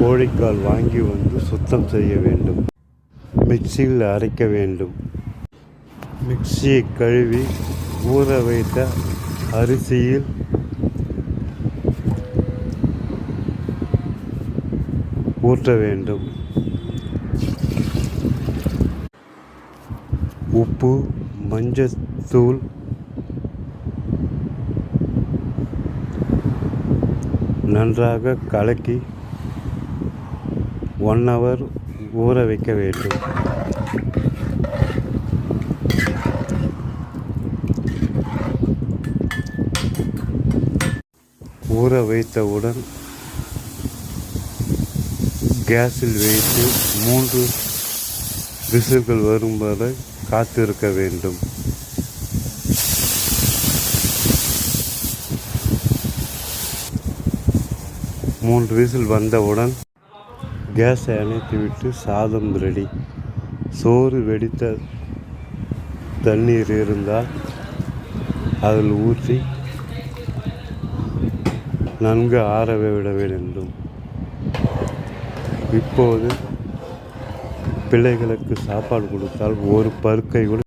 கோழிக்கால் வாங்கி வந்து சுத்தம் செய்ய வேண்டும். மிக்சியில் அரைக்க வேண்டும். மிக்சியை கழுவி ஊற வைத்த அரிசியில் ஊற்ற வேண்டும். உப்பு மஞ்சத்தூள் நன்றாக கலக்கி ஒன் ஹவர் ஊற வைக்க வேண்டும். ஊற வைத்தவுடன் கேஸில் வைத்து மூன்று விசில்கள் வரும் வரை காத்திருக்க வேண்டும். மூன்று விசில் வந்தவுடன் கேஸை அணைத்துவிட்டு சாதம் ரெடி. சோறு வெடித்த தண்ணீர் இருந்தால் அதில் ஊற்றி நன்கு ஆறவே விட வேண்டும். இப்போது பிள்ளைகளுக்கு சாப்பாடு கொடுத்தால் ஒரு பருக்கை கூட